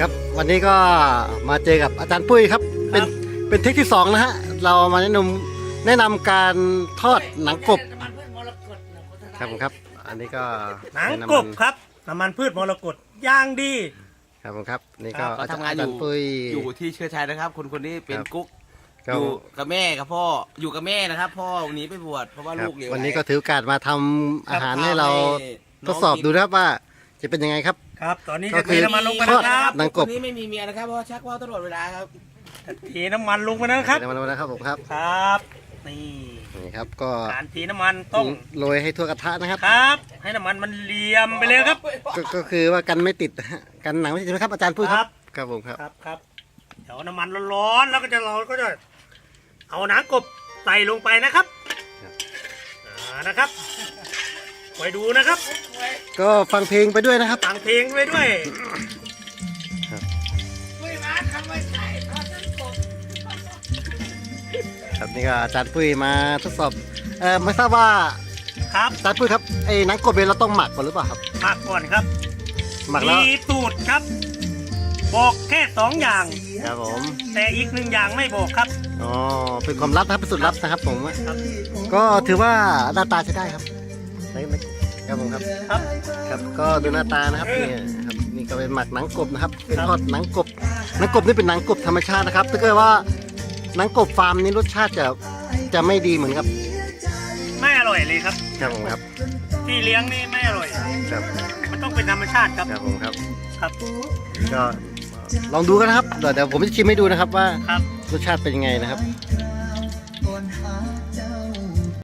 ครับวันนี้ก็มาเจอกับอาจารย์ปุ้ยครับ เป็นเป็นเทคที่สองนะฮะเรามาแนะนำแนะนำการทอดหนังกบครับผมครับ อันนี้ก็หนังเป็ำกมับครับน้ำมันพืชมรกตย่างดี ครับผมครับ นี่ก็ครับอาจารย์ทำงานอาอจารยู่ย์ปุ้ยอยู่ที่เชื้อชัยนะครับ คนคนนี้เป็นครับกุ๊กก็อยู่กับแม่กับพ่ออยู่กับแม่นะครับ พ่อหนีไปบวชเพราะว่าครับลูกเหลววันนี้ก็ถือโอกาสมาทำอาหารให้เราให้ทดสอบดูนะครับว่า จะเป็นยังไงครับ ครับ ตอนนี้ก็จะคืเทอ น้ำมันลงไปทอดนะครับหนังกบคนนี้ไม่มีเมียนะครับเพราะว่าชักว่าวตลอดเวลาครับเทน้ำมันลงไปนะครับ เดี๋ยวมาดูนะครับผมครับครับ นี่นี่ครับก็การเทน้ำมันต้อง โรยให้ทั่วกระทะนะครับ ครับ ให้น้ำมันมันเหลี่ยมไปเลยครับ ก็ก็คือว่ากันไม่ติดนะฮะกันหนังไม่ติดใช่ไหมครับอาจารย์ปุ้ยครับครับผมครับ ครับครับเดี๋ยวน้ำมันร้อนๆแล้วก็จะเราก็จะเอาหนังกบใส่ลงไปนะครับครับ อ่านะครับ คอยดูนะครับ ก็ฟังเพลงไปด้วยนะครับ ฟังเพลงไปด้วยครับนี่ก็อาจารย์ปุ้ยมาทดสอบ เออไม่ทราบว่าครับอาจารย์ปุ้ยครับไอ้หนังกบเนี่ยเราต้องหมักก่อนหรือเปล่าครับ หมักก่อนครับหมักแล้วมีสูตรครับ บอกแค่สองอย่างครับผม แต่อีกหนึ่งอย่างไม่บอกครับอ๋อเป็นความลับนะครับเป็นสูตรลับนะครับผมครับก็ถือว่าหน้าตาใช้ได้ครับ ในในครับผมครับครับ ครับก็ดูหน้าตานะครับเนี่ยครับนี่ก็เป็นหมักหนังกบนะครับเป็นครับทอดหนังกบหนังกบนี่เป็นหนังกบธรรมชาตินะครับถ้าเกิดว่าหนังกบฟาร์มนี่รสชาติจะจะไม่ดีเหมือนกับไม่อร่อยเลยครับ ครับผมครับ ที่เลี้ยงนี่ไม่อร่อย ครับมันต้องเป็นธรรมชาติครับครับผมครับครับก็ลองดูกันนะครับเดี๋ยวเดี๋ยวผมจะชิมให้ดูนะครับว่าครับรสชาติเป็นยังไงนะครับ